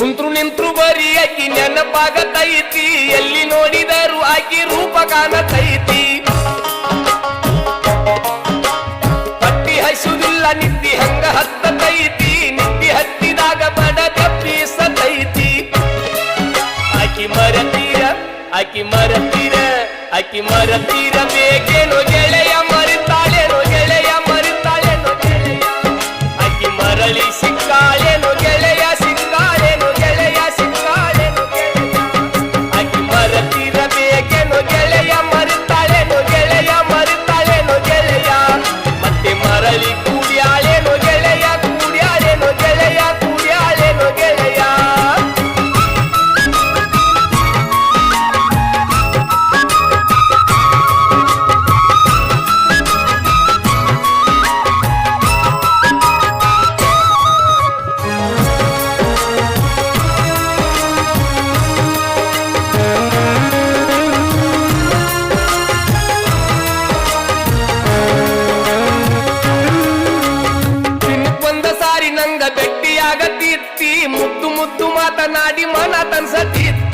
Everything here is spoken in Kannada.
ಕುಂತ್ರು ನಿಂತ್ರು ಬರೀ ನೆನಪಾಗ ತೈತಿ ಎಲ್ಲಿ ನೋಡಿದರು ಆಕಿ ರೂಪ ಕಾಣತೈತಿ. ಪಟ್ಟಿ ಹಸುದಿಲ್ಲ ಹೆಂಗ ಹಂಗ ಹತ್ತತೈತಿ. ನಿಂದಿ ಹತ್ತಿದಾಗ ಬಡ ತಪ್ಪಿಸತೈತಿ ಆಕಿ ಮರತೀರ ಆಕಿ ಮರತೀರ ಆಕಿ ಮರತೀರ. ಬೇಕೇನೋ ಗೆಳೆಯ ಮರಿತಾಳೆನೋ ಗೆಳೆಯ ಮರಿತಾಳೆನೋ ಗೆಳೆಯ. ಆಕಿ ಮರಳಿ ಸಿಕ್ಕಾಳೇನೋ ಸಾರಿ ತೀರ್ತಿ ಮುದ್ದು ಮುದ್ದು ಮಾತನಾಡಿ ಮನ ತನ್ಸತಿತ್ತಿ